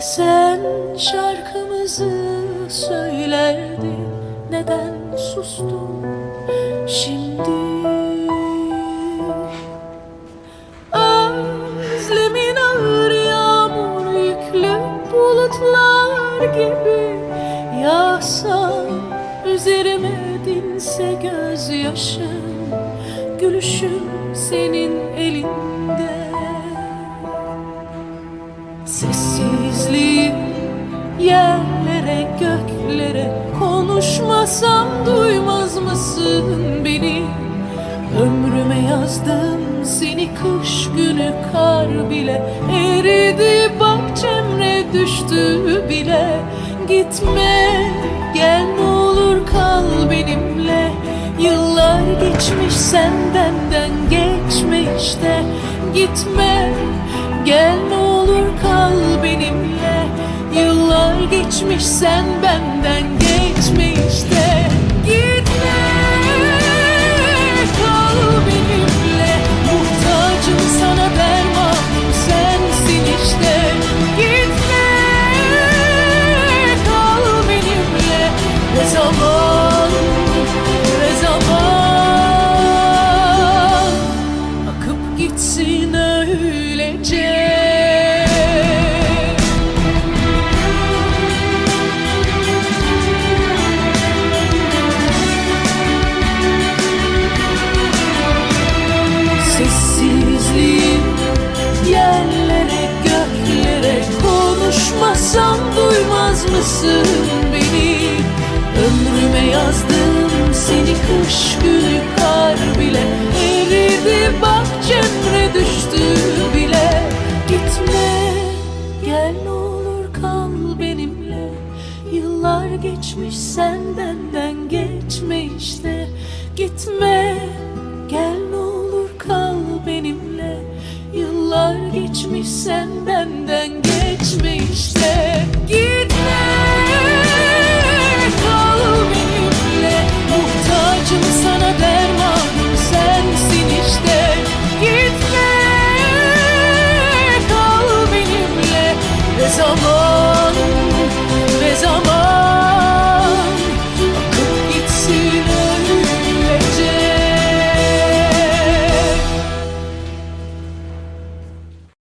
Sen şarkımızı söylerdin Neden sustun şimdi? Özlemin ağır yağmur yüklü bulutlar gibi Yağsa üzerime dinse gözyaşım Gülüşüm senin elinde Sessizliğim yerlere göklere Konuşmasam duymaz mısın beni? Ömrüme yazdım seni kış günü kar bile Eridi bak cemre düştü bile. Gitme gel ne olur kal benimle. Yıllar geçmiş sen benden geçme işte Gitme gel ne olur kal benimle Yıllar geçmiş sen benden geçme işte Gitme mısın beni. Ömrüme yazdım seni kış günü kar bile. Eridi bak cemre düştü bile. Gitme gel ne olur kal benimle. Yıllar geçmiş sen benden geçme işte. Gitme gel ne olur kal benimle. Yıllar geçmiş sen benden